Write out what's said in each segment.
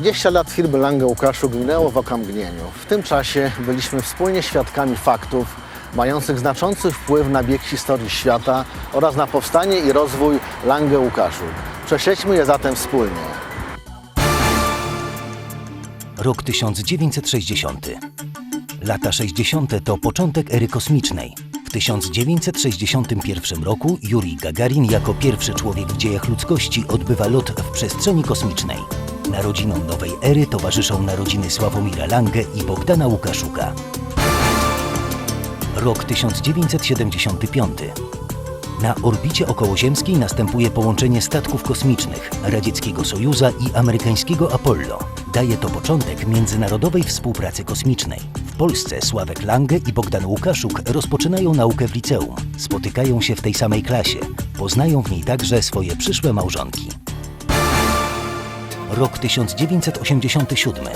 20 lat firmy Lange Łukaszuk minęło w okamgnieniu. W tym czasie byliśmy wspólnie świadkami faktów mających znaczący wpływ na bieg historii świata oraz na powstanie i rozwój Lange Łukaszuk. Prześledźmy je zatem wspólnie. Rok 1960. Lata 60. to początek ery kosmicznej. W 1961 roku Jurij Gagarin jako pierwszy człowiek w dziejach ludzkości odbywa lot w przestrzeni kosmicznej. Narodzinom nowej ery towarzyszą narodziny Sławomira Lange i Bogdana Łukaszuka. Rok 1975. Na orbicie okołoziemskiej następuje połączenie statków kosmicznych radzieckiego Sojuza i amerykańskiego Apollo. Daje to początek międzynarodowej współpracy kosmicznej. W Polsce Sławek Lange i Bogdan Łukaszuk rozpoczynają naukę w liceum. Spotykają się w tej samej klasie. Poznają w niej także swoje przyszłe małżonki. Rok 1987.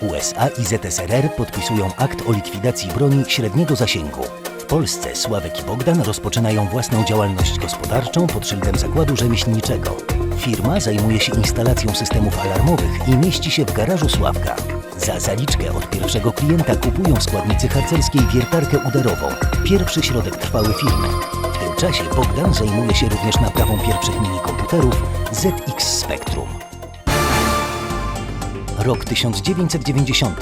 USA i ZSRR podpisują akt o likwidacji broni średniego zasięgu. W Polsce Sławek i Bogdan rozpoczynają własną działalność gospodarczą pod szyldem zakładu rzemieślniczego. Firma zajmuje się instalacją systemów alarmowych i mieści się w garażu Sławka. Za zaliczkę od pierwszego klienta kupują składnicy harcerskiej wiertarkę udarową, pierwszy środek trwały firmy. W tym czasie Bogdan zajmuje się również naprawą pierwszych minikomputerów ZX Spectrum. Rok 1990.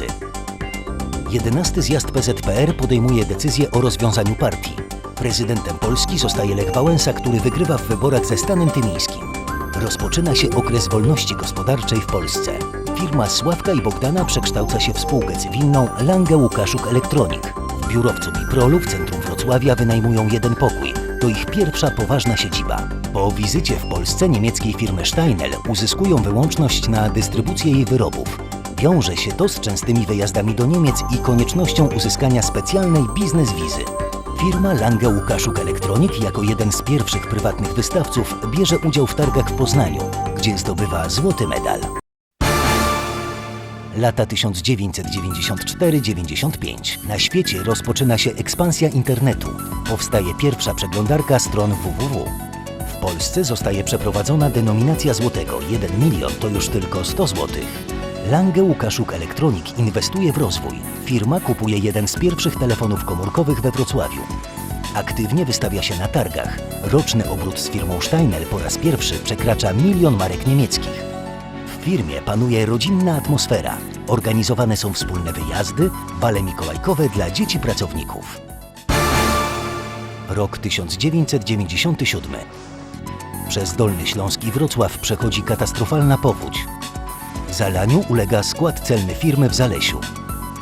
11 zjazd PZPR podejmuje decyzję o rozwiązaniu partii. Prezydentem Polski zostaje Lech Wałęsa, który wygrywa w wyborach ze Stanem Tymińskim. Rozpoczyna się okres wolności gospodarczej w Polsce. Firma Sławka i Bogdana przekształca się w spółkę cywilną Lange Łukaszuk Elektronik. W biurowcu Biprolu w centrum Wrocławia wynajmują jeden pokój. To ich pierwsza poważna siedziba. Po wizycie w Polsce niemieckiej firmy Steinel uzyskują wyłączność na dystrybucję jej wyrobów. Wiąże się to z częstymi wyjazdami do Niemiec i koniecznością uzyskania specjalnej biznes wizy. Firma Lange Łukaszuk Elektronik jako jeden z pierwszych prywatnych wystawców bierze udział w targach w Poznaniu, gdzie zdobywa złoty medal. Lata 1994-95. Na świecie rozpoczyna się ekspansja internetu. Powstaje pierwsza przeglądarka stron www. W Polsce zostaje przeprowadzona denominacja złotego. 1 milion to już tylko 100 złotych. Lange Łukaszuk Elektronik inwestuje w rozwój. Firma kupuje jeden z pierwszych telefonów komórkowych we Wrocławiu. Aktywnie wystawia się na targach. Roczny obrót z firmą Steinel po raz pierwszy przekracza milion marek niemieckich. Firmie panuje rodzinna atmosfera. Organizowane są wspólne wyjazdy, bale mikołajkowe dla dzieci pracowników. Rok 1997. Przez Dolny Śląsk i Wrocław przechodzi katastrofalna powódź. Zalaniu ulega skład celny firmy w Zalesiu.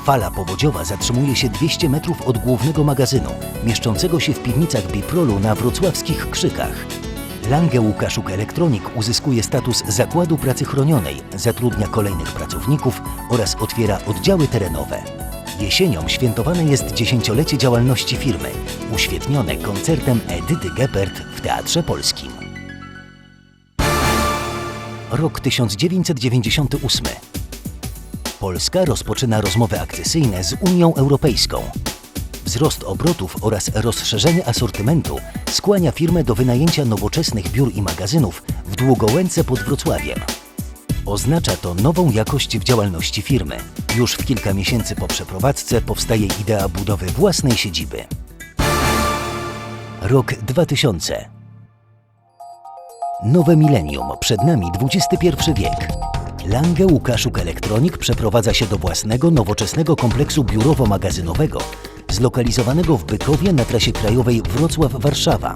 Fala powodziowa zatrzymuje się 200 metrów od głównego magazynu, mieszczącego się w piwnicach Biprolu na wrocławskich Krzykach. Lange Łukaszuk Elektronik uzyskuje status zakładu pracy chronionej, zatrudnia kolejnych pracowników oraz otwiera oddziały terenowe. Jesienią świętowane jest dziesięciolecie działalności firmy, uświetnione koncertem Edyty Geppert w Teatrze Polskim. Rok 1998. Polska rozpoczyna rozmowy akcesyjne z Unią Europejską. Wzrost obrotów oraz rozszerzenie asortymentu skłania firmę do wynajęcia nowoczesnych biur i magazynów w Długołęce pod Wrocławiem. Oznacza to nową jakość w działalności firmy. Już w kilka miesięcy po przeprowadzce powstaje idea budowy własnej siedziby. Rok 2000. Nowe milenium, przed nami XXI wiek. Lange Łukaszuk Elektronik przeprowadza się do własnego, nowoczesnego kompleksu biurowo-magazynowego, zlokalizowanego w Bykowie na trasie krajowej Wrocław-Warszawa.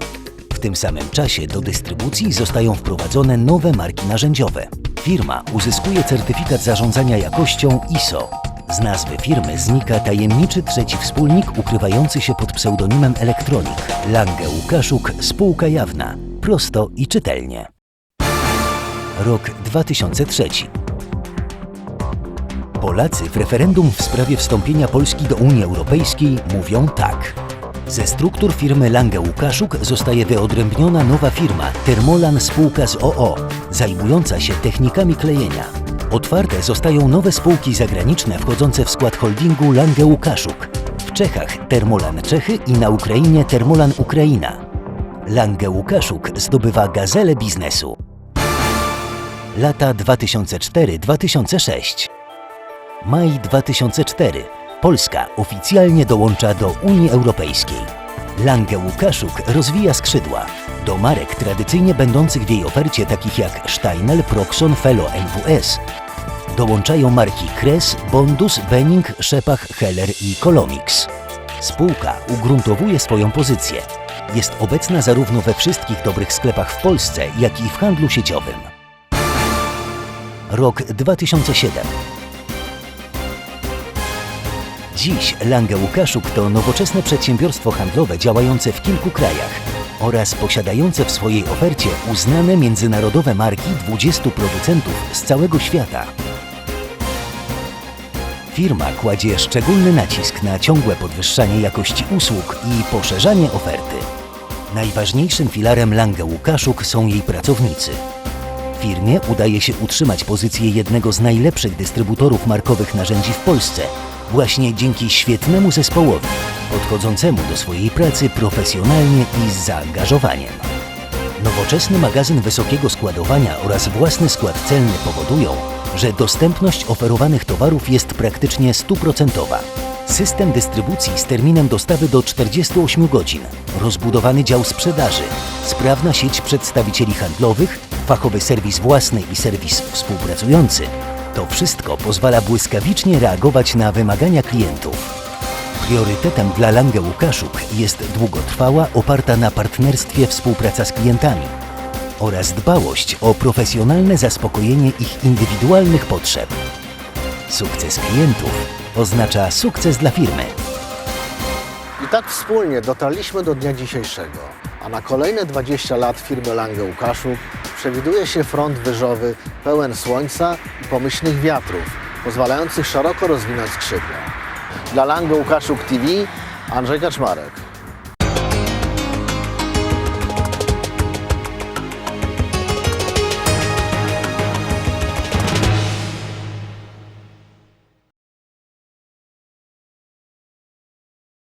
W tym samym czasie do dystrybucji zostają wprowadzone nowe marki narzędziowe. Firma uzyskuje certyfikat zarządzania jakością ISO. Z nazwy firmy znika tajemniczy trzeci wspólnik ukrywający się pod pseudonimem Elektronik. Lange Łukaszuk, spółka jawna. Prosto i czytelnie. Rok 2003. Polacy w referendum w sprawie wstąpienia Polski do Unii Europejskiej mówią tak. Ze struktur firmy Lange Łukaszuk zostaje wyodrębniona nowa firma Thermolan spółka z OO, zajmująca się technikami klejenia. Otwarte zostają nowe spółki zagraniczne wchodzące w skład holdingu Lange Łukaszuk. W Czechach Thermolan Czechy i na Ukrainie Thermolan Ukraina. Lange Łukaszuk zdobywa gazelę biznesu. Lata 2004-2006. Maj 2004. Polska oficjalnie dołącza do Unii Europejskiej. Lange Łukaszuk rozwija skrzydła. Do marek tradycyjnie będących w jej ofercie, takich jak Steinel, Proxon, Fellow NWS, dołączają marki Kres, Bondus, Benning, Szepach, Heller i Colomix. Spółka ugruntowuje swoją pozycję. Jest obecna zarówno we wszystkich dobrych sklepach w Polsce, jak i w handlu sieciowym. Rok 2007. Dziś Lange Łukaszuk to nowoczesne przedsiębiorstwo handlowe działające w kilku krajach oraz posiadające w swojej ofercie uznane międzynarodowe marki 20 producentów z całego świata. Firma kładzie szczególny nacisk na ciągłe podwyższanie jakości usług i poszerzanie oferty. Najważniejszym filarem Lange Łukaszuk są jej pracownicy. Firmie udaje się utrzymać pozycję jednego z najlepszych dystrybutorów markowych narzędzi w Polsce, właśnie dzięki świetnemu zespołowi, podchodzącemu do swojej pracy profesjonalnie i z zaangażowaniem. Nowoczesny magazyn wysokiego składowania oraz własny skład celny powodują, że dostępność oferowanych towarów jest praktycznie stuprocentowa. System dystrybucji z terminem dostawy do 48 godzin, rozbudowany dział sprzedaży, sprawna sieć przedstawicieli handlowych, fachowy serwis własny i serwis współpracujący. To wszystko pozwala błyskawicznie reagować na wymagania klientów. Priorytetem dla Lange Łukaszuk jest długotrwała, oparta na partnerstwie współpraca z klientami oraz dbałość o profesjonalne zaspokojenie ich indywidualnych potrzeb. Sukces klientów oznacza sukces dla firmy. I tak wspólnie dotarliśmy do dnia dzisiejszego, a na kolejne 20 lat firmy Lange Łukaszuk przewiduje się front wyżowy pełen słońca i pomyślnych wiatrów, pozwalających szeroko rozwinąć skrzydła. Dla Lange Łukaszuk TV Andrzej Kaczmarek.